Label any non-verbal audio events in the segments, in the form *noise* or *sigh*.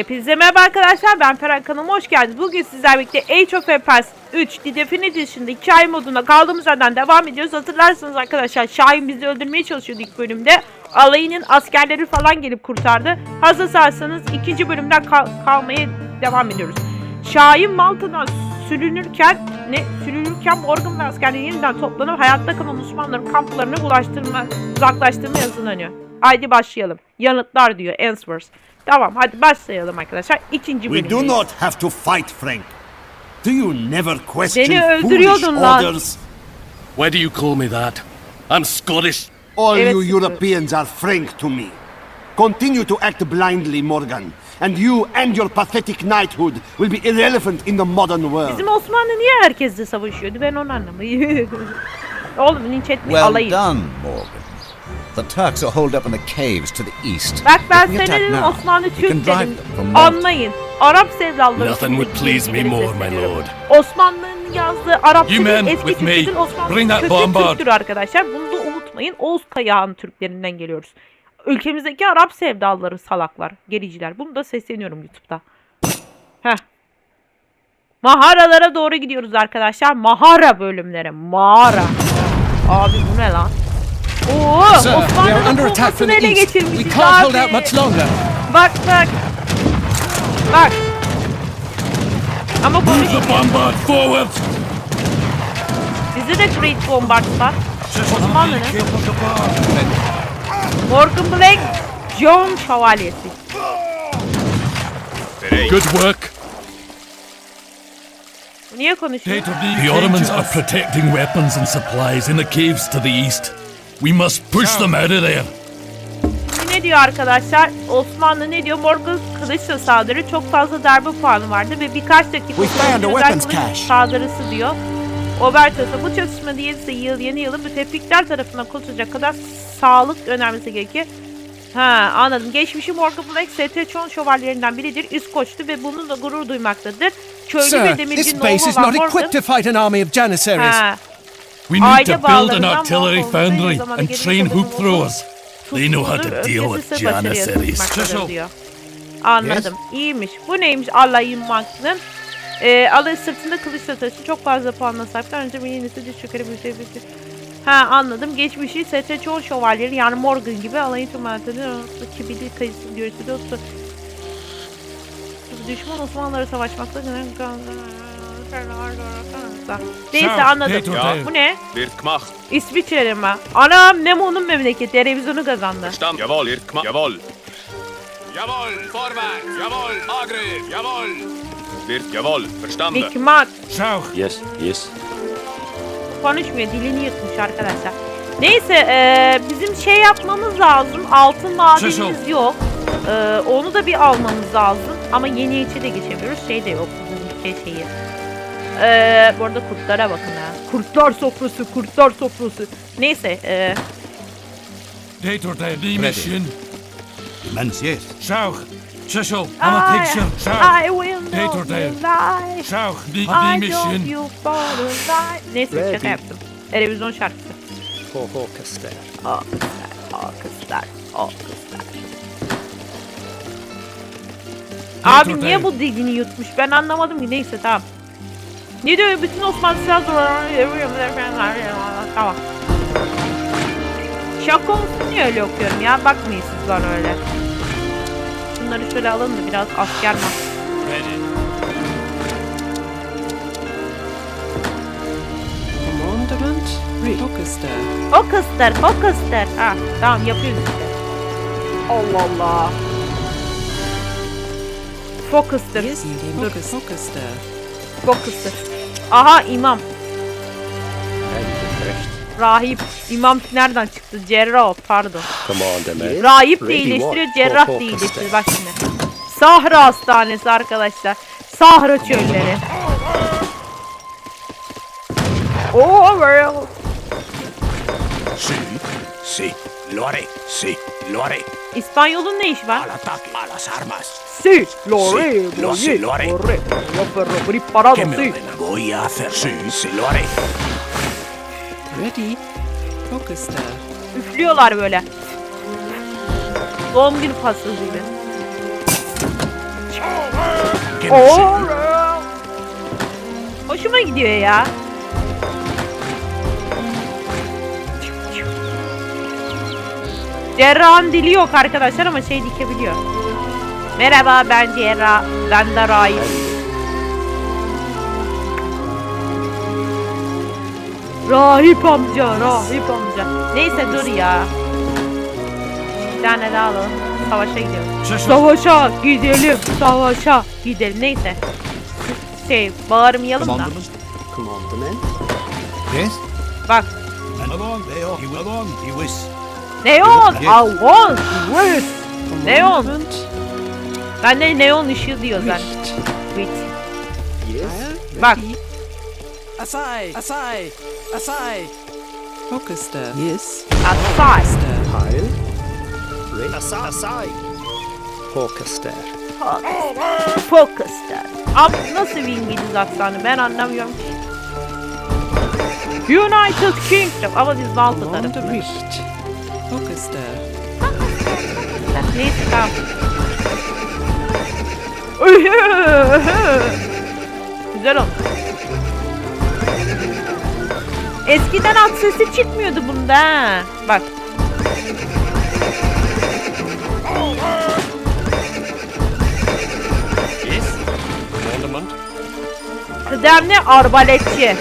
Hepinize merhaba arkadaşlar ben Ferhan kanalıma hoş geldiniz. Bugün sizlerle birlikte Age of Empires 3 The Definitive hikaye moduna kaldığımız yerden devam ediyoruz. Hatırlarsanız arkadaşlar Şahin bizi öldürmeye çalışıyordu ilk bölümde. Alayının askerleri falan gelip kurtardı. Hazırsanız ikinci bölümden kal- kalmaya devam ediyoruz. Şahin Malta'dan sürünürken ne sürünürken Morgan ve askerleri yeniden toplanıp hayatta kalan Osmanlıların kamplarını ulaştırma, uzaklaştırma hazırlanıyor. Haydi başlayalım. Yanıtlar diyor. Answers. Tamam hadi başlayalım arkadaşlar. İkinci We bölümdeyiz. do not have to fight, Frank. Do you never question Beni öldürüyordun lan. orders? Why do you call me that? I'm Scottish. All Evet, you. Europeans are Frank to me. Continue to act blindly, Morgan, and you and your pathetic knighthood will be irrelevant in the modern world. Bizim Osmanlı niye herkesle savaşıyordu? Ben onu anlamıyorum. *laughs* Oğlum linç etmeyi Well alayım. done, Morgan. The Turks are holed up in the caves to the east. Bak ben attack dedim Osmanlı Türk dedim. Anlayın. Arap sevdalıları. Nothing would please me more, my lord. Osmanlı'nın yazdığı Arap men eski. Türk'ün Osmanlı bombard. Türktür arkadaşlar. Bunu da unutmayın. Oğuz Kayağı'nın Türklerinden geliyoruz. Ülkemizdeki Arap sevdalıları salaklar, gericiler. Bunu da sesleniyorum YouTube'da. Heh. Maharalara doğru gidiyoruz arkadaşlar. Mahara bölümleri. Mağara. Abi bu ne lan? Oo, Sir, oh, we are Osmanlı'nın under attack from the ele east. We geçirmişiz can't hold abi. out much longer. Bak bak. Bak. Ama Move konuşmuyor. the bombard forward. Bizde de Great Bombard var. Osmanlı'nın. Morgan Black, John Şövalyesi. Good work. Bu Niye konuşuyor? The Ottomans are protecting weapons and supplies in the caves to the east. We must push them out of there. Ne diyor arkadaşlar? Osmanlı ne diyor? Morgan kılıçla saldırı çok fazla darbe puanı vardı ve birkaç dakika sonra özel kılıç saldırısı diyor. Obertos'a bu çatışma değilse yıl yeni yılı müttefikler tarafından kurtulacak kadar sağlık önemlisi gerekir. Ha anladım. Geçmişi Morgan Black Setechon şövalyelerinden biridir. İskoç'tu ve bununla gurur duymaktadır. Köylü ve Sir, this demircinin base oğlu is not equipped Morgan. to fight an army of Janissaries. Ha, We need Aile to build bağlarından an artillery Mongols aynı foundry zamanda and train hoop throwers. They know how to deal öfkesi with başarıya Janissaries. taşımaktadır diyor. Anladım. İyiymiş. Bu neymiş Allah'ın maklın? Ee, alay sırtında kılıçla taşı çok fazla puanla sahipler. Önce bir yenisi düş yukarı bir şey bir şey. Ha anladım. Geçmişi Sete çoğu şövalyeleri yani Morgan gibi alayın tüm mantığı kibirli kayıtsız görüsü de tuttu. Düşman Osmanlılara savaşmakta Neyse anladım. Ya. Bu ne? Wird gemacht. İsviçre mi? Anam Nemo'nun memleketi. Televizyonu kazandı. Jawohl, wird gemacht. Jawohl. Jawohl, vorwärts. Jawohl, Angriff. Jawohl. Wird, jawohl, verstanden. Dikmat. Yes, yes. Konuşmuyor. Dilini yırtmış arkadaşlar. Neyse eee, bizim şey yapmamız lazım. Altın madenimiz yok. Eee, onu da bir almamız lazım. Ama yeni içe de geçemiyoruz. Şey de yok. Bizim ülke şeyi. Eee bu arada kurtlara bakın ha. Kurtlar sofrası, kurtlar sofrası. Neyse. eee Dator the mission. Immense, yes. Schauch. Chisel. I, I will not Dator there. lie. Schauch. The, I love you for the life. Neyse şaka yaptım. Televizyon şarkısı. Alkışlar, alkışlar, alkışlar. Abi niye bu dilini yutmuş? Ben anlamadım ki. Neyse tamam. Ne diyor? Bütün Osmanlı silah Tamam. Şaka olsun diye öyle okuyorum ya. Bakmayın siz bana öyle. Bunları şöyle alın da biraz asker mi? Commandement Rochester. Fokustur, fokustur. Ha, tamam yapıyoruz işte. Allah Allah. Fokustur. Yes, Dur, Rochester. fokustur. Aha imam. Rahip. İmam nereden çıktı? Cerrah pardon. Rahip de iyileştiriyor, cerrah da iyileştiriyor. Bak şimdi. Sahra Hastanesi arkadaşlar. Sahra çölleri. Oh well. Si, si, lo haré, si, lo haré. İspanyol'un ne işi var? Al ataque, a las armas. Sí, lo haré, Sí, lo sé, lo haré. Lo haré. Lo haré. Preparado, ¿Qué me sí. ordena? Voy a hacer. Sí, sí, lo haré. Ready. Rochester. Üflüyorlar böyle. Doğum günü pastası gibi. Oo. Hoşuma gidiyor ya. Cerrahın dili yok arkadaşlar ama şey dikebiliyor. Merhaba ben Cerrah. Ben de Rahip. Rahip amca, rahip amca. Neyse dur ya. Bir tane daha alalım. Savaşa gidiyoruz. Savaşa gidelim. Savaşa gidelim. Neyse. Şey bağırmayalım da. Yes? Bak. Along, they are. You along, you wish. Neon. Yes. Avon. Wait. Neon. Ben de neon ışığı diyor zaten. Wait. Fire Bak. ready. Asai, Asai, Asai. Orchestra. Yes. Asay. Orchestra. Heil. Asai, Asai. Orchestra. Focus'ta. Abi nasıl bir İngiliz aksanı ben anlamıyorum ki. United Kingdom ama biz Malta Commander reached. Orchestra. Neyse tamam. Güzel olmuş. Eskiden alt sesi çıkmıyordu bunda. ha. Bak. Kıdemli arbaletçi.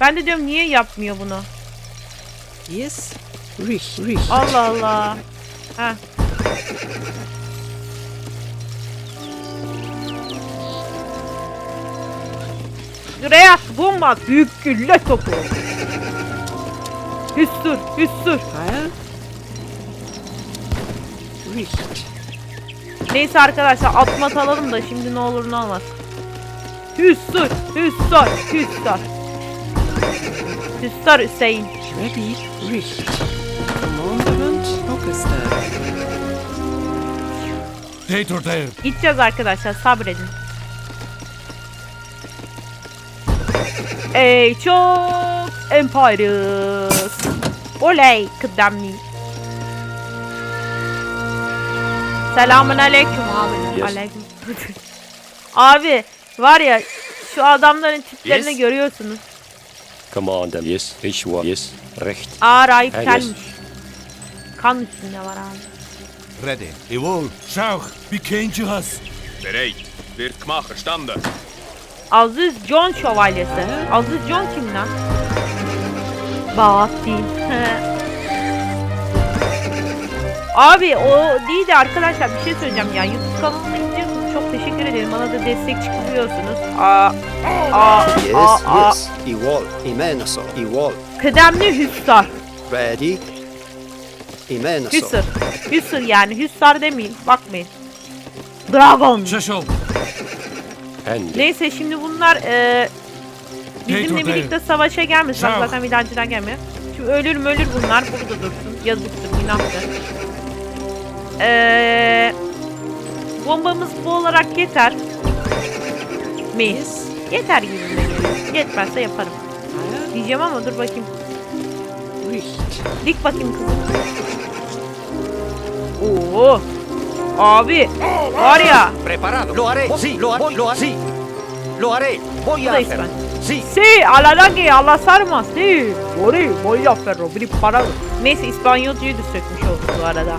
Ben de diyorum niye yapmıyor bunu? Yes. Reach. Reach. Allah Allah. Ha. At, bomba. Büyük gülle topu. Fire reached. Neyse arkadaşlar atmat alalım da şimdi ne olur ne olmaz. Hüssür, hüssür, hüssür. Hüssür Hüseyin. Ready. Reached. Commandment. Orchestra. Tater there. Gideceğiz arkadaşlar sabredin. Ey çok Empires. Oley kıdemli. Selamun aleyküm abi. Aleyküm. *laughs* abi var ya şu adamların tiplerini Yes. görüyorsunuz. Commander, yes. Ich war, yes. Recht. Aa rahip Ha, yes. gelmiş. Kan üstünde var abi. Ready. Evol. Schau, wie you us? Bereit. Wird gemacht, verstanden? Aziz John şövalyesi. Aziz John kim lan? Bahattin. *laughs* Abi o değil de arkadaşlar bir şey söyleyeceğim ya. YouTube. Çok teşekkür ederim. Bana da destek çıkıyorsunuz. Aa, aa, aa, aa. Igual. Imenaso. Igual. Kıdemli Hüssar. Ready. Imenaso. Hüssar. Hüssar yani. Hüssar demeyin. Bakmayın. Dragon. Cecil, Hand. Neyse şimdi bunlar e, bizimle birlikte savaşa gelmiş. Bak zaten bir daha önceden gelmiyor. Şimdi ölür mü ölür bunlar burada dursun. Yazıktır, günahtır. Eee bombamız bu olarak yeter mi? Yes. Yeter gibi mi geliyor? Yetmezse yaparım. Diyeceğim ama dur bakayım. Dik bakayım kızım. Oo. Abi var ya. Preparado. Lo haré. Sí, lo haré. Lo haré. Sí. Lo haré. Voy a hacer. İspan. Sí. Si, alla langhe, alla sarma, si. Ori, voy a ferro, bir para. Neyse İspanyolcuyu da sökmüş olduk bu arada.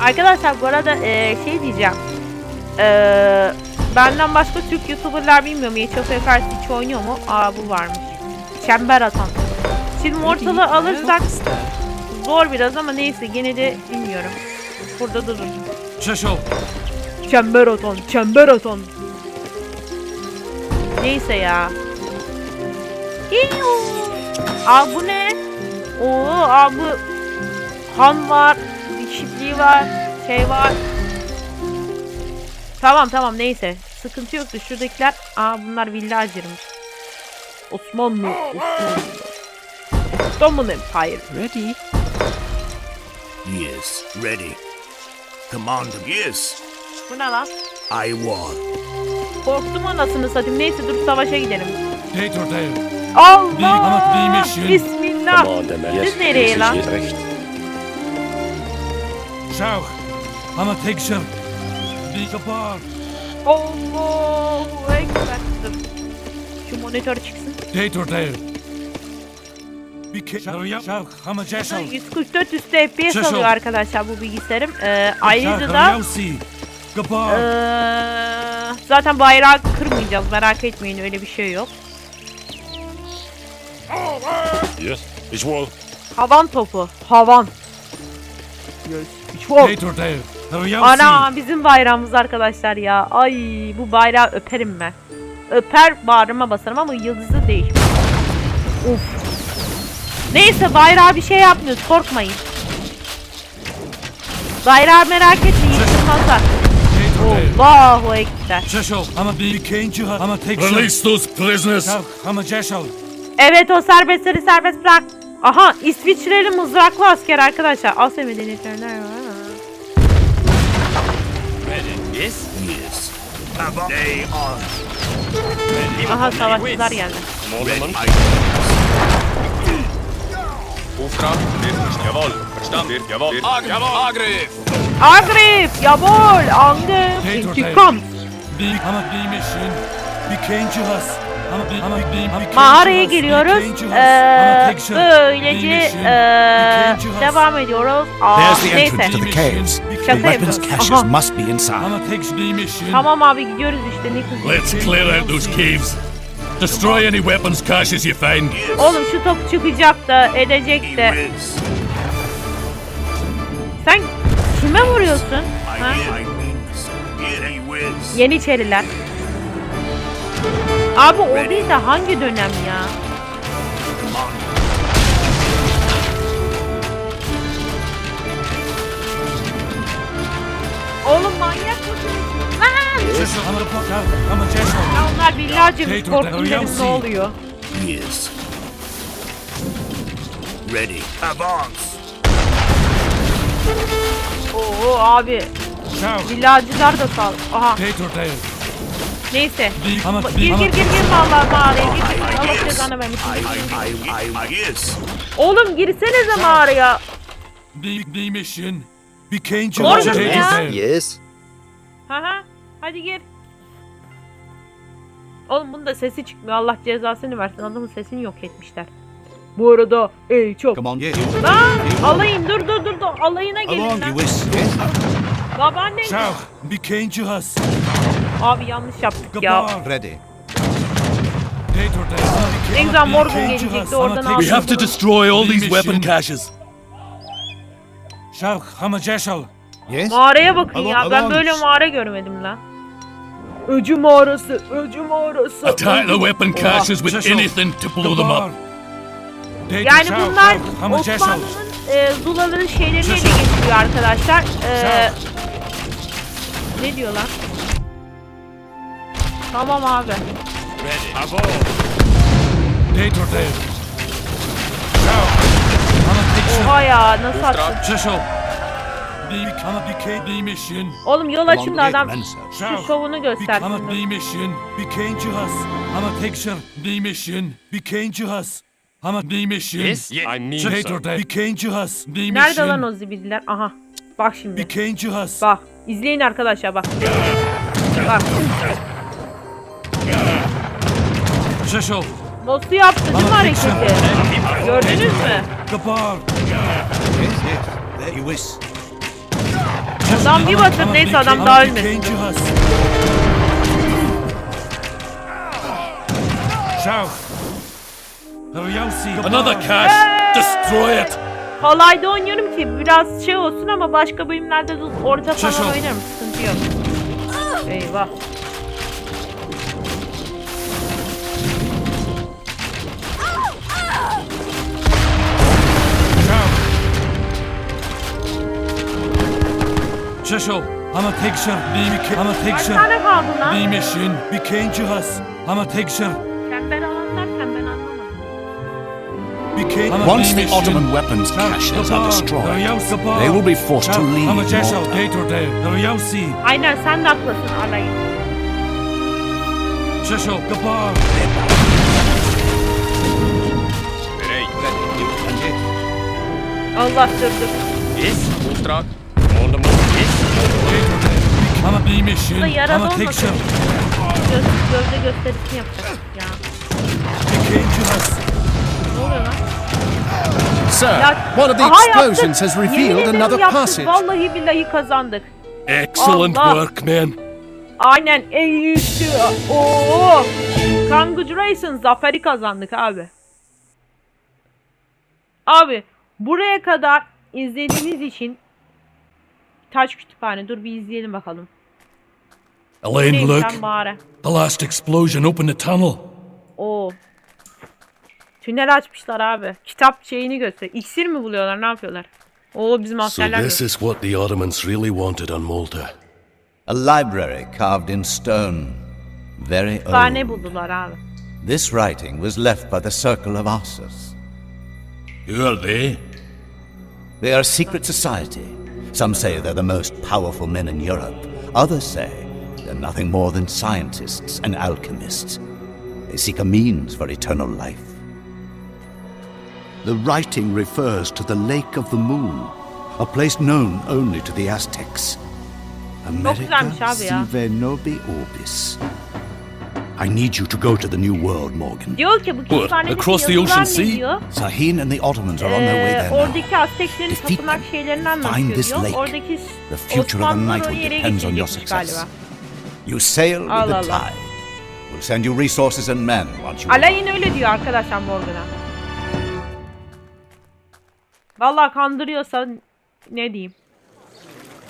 Arkadaşlar bu arada eee, şey diyeceğim. Eee, benden başka Türk YouTuber'lar bilmiyorum. Age of Empires hiç oynuyor mu? Aa bu varmış. Çember atan. Şimdi ortalığı alırsak zor biraz ama neyse gene de bilmiyorum. Burada durun. Cecil, Çember atan, çember atan. Neyse ya. Hiyo. Aa bu ne? Oo aa bu Han var, çiftliği var, şey var. Tamam tamam neyse. Sıkıntı yoktu. Şuradakiler, aa bunlar villager'mış. Osmanlı, Osmanlı. Ottoman Empire. Ready. Yes, ready. Commander, yes. Bu ne lan? I war. Korktum anasını satayım. Neyse dur savaşa gidelim. There. Allah! Bismillah. Siz nereye lan? Schau, ama tek şer. Die gebaar. Allahu Ekber. Dur. Şu monitör çıksın. Dator there. Bir ke... Schau, schau, ama Jessel. 144 üstü FPS alıyor arkadaşlar bu bilgisayarım. Ee, ayrıca da ee, zaten bayrağı kırmayacağız merak etmeyin öyle bir şey yok. Yes, it's wall. Havan topu. Havan. Çok. Ana bizim bayrağımız arkadaşlar ya. Ay bu bayrağı öperim ben. Öper bağrıma basarım ama yıldızı değil. Uf. Neyse bayrağı bir şey yapmıyoruz korkmayın. Bayrağı merak etmeyin yıkılmazlar. Allahu Ekber. Jessel, ama bir kenci ama tek. Release those prisoners. Ama Jessel. Evet o serbestleri serbest bırak. Aha İsviçreli mızraklı asker arkadaşlar. Asya medeniyetlerine var. Yes. They are Aha savaşçılar geldi. Moderman. Auftrag wird jawohl. Verstanden jawohl. Angriff. Jawohl. Angriff. Agrif! Yabol! Angriff! İntikam! Bir ama bir mission. Bir kenci has. Ama bir ama bir bir Mağaraya giriyoruz. Ee, böylece ee, devam ediyoruz. Aa, There's the entrance neyse. To the. Şaka Weapons yapıyoruz. caches Aha. must be inside. Tamam abi gidiyoruz işte ne kızıyorsun? Let's clear out those caves. Destroy any weapons caches you find. Oğlum şu top çıkacak da edecek de. Sen kime vuruyorsun? Ha? Yeniçeriler. Abi o değil de hangi dönem ya? Oğlum manyak mısın? Lan! Ama ama Jessel. Ya onlar binlerce dur, korktum dedim ne oluyor? Yes. Ready. Advance. Oo abi villacılar da sağ Aha there. neyse. Ama Gir gir ama gir gir vallahi mağaraya gir gir. Allah cezanı vermesin. I, I, yes. Oğlum girsenize mağaraya. bir has. mı Dator ya? there. Yes. Haha hadi gir. Oğlum bunun da sesi çıkmıyor. Allah cezasını versin. Adamın sesini yok etmişler. Bu arada ey çok. Come on, yes. Lan alayın dur dur dur dur alayına gelin Along, lan. you wish. Yes. Babaanne. Schau, bir kenci has. Abi yanlış yaptık ya. Ready. Dator there. Ne güzel Morgan gelecekti, oradan aldım. We have to destroy all these weapon caches. Ama Jessel. Yes. Mağaraya bakın Alon- ya. Ben alon- böyle mağara görmedim lan. Öcü mağarası, öcü mağarası. Attack the weapon caches with anything to blow them up. Yani bunlar. Osmanlı'nın e, Zulaların şeylerini ele Jessel. getiriyor arkadaşlar. E, ne diyor lan? Tamam abi. Dator there. Schau, ama tek Oha ya nasıl attın? Jessel. Bir ama bir mission. Oğlum yol açın da adam şu şovunu bir göstersin. ama bir mission. Bir kenci has. Ama tek şer. Bir has. Ama bir mission. Yes. Yes. I need some. Bir kenci has. Bir Nerede lan o zibildiler? Aha. Bak şimdi. Bir kenci has. Bak. izleyin arkadaşlar bak. Bak. Jessel. Nasıl yaptı değil mi hareketi? tek Gördünüz mü? Adam bir batır neyse adam daha ölmesin. Another cache. Destroy it. Kolayda oynuyorum ki biraz şey olsun ama başka bölümlerde de orta falan oynarım sıkıntı yok. Eyvah. Şaşol, hama tekşir, neymi ki, hama tekşir. Kaç tane kaldı lan? Neymişin, bir kenci has, hama tekşir. Çember alanlarken ben anlamadım. Bir kenci, hama Once the Ottoman weapons caches are destroyed, they will be forced to leave Hama Ceşal, Gator Day, Riyavsi. Aynen sen de haklısın alayım. Şaşol, kapağın. Allah sürdü. Biz, Ultrak, Ordumuz. Cannot take olmasın. shelter. Göz, gövde gösterisini yapacak ya. Ne oluyor lan? Sir, Ya- one of the Aha, explosions yaptık. has revealed another yaptık. passage. Vallahi billahi kazandık. Excellent Allah. work, men. Aynen en iyisi. Oo. Congratulations zaferi kazandık abi. Abi buraya kadar izlediğiniz için Taş Kütüphane dur bir izleyelim bakalım. Elaine, look. The last explosion opened the tunnel. Oo. Tünel açmışlar abi. Kitap şeyini göster. İksir mi buluyorlar ne yapıyorlar? Oo bizim So askerler this gör- is what the Ottomans really wanted on Malta. A library carved in stone, very Kütüphane old. buldular abi. This writing was left by the Circle of Arsus. Who are they? They are a secret society. Some say they're the most powerful men in Europe. Others say they're nothing more than scientists and alchemists. They seek a means for eternal life. The writing refers to the Lake of the Moon, a place known only to the Aztecs. abi sive nobi orbis. I need you to go to the New World, Morgan. Diyor ki bu kütüphanedeki across the ocean sea? diyor? Sahin and the Ottomans are on their way Ee, there now. oradaki Azteklerin Defeat tapınak them. şeylerini Find anlatıyor this diyor. lake. Oradaki The future of the Osmanlılar o knighthood yere depends on your success. galiba. You sail with Allah the Allah. tide. We'll send you resources and men once you Alain öyle diyor arkadaşlar Morgan'a. Vallahi kandırıyorsa ne diyeyim.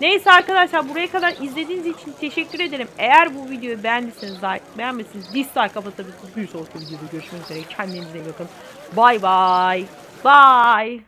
Neyse arkadaşlar buraya kadar izlediğiniz için teşekkür ederim. Eğer bu videoyu beğendiyseniz like, beğenmezseniz dislike atabilirsiniz. Bir sonraki videoda görüşmek üzere. Kendinize iyi bakın. Bye bye. Bye.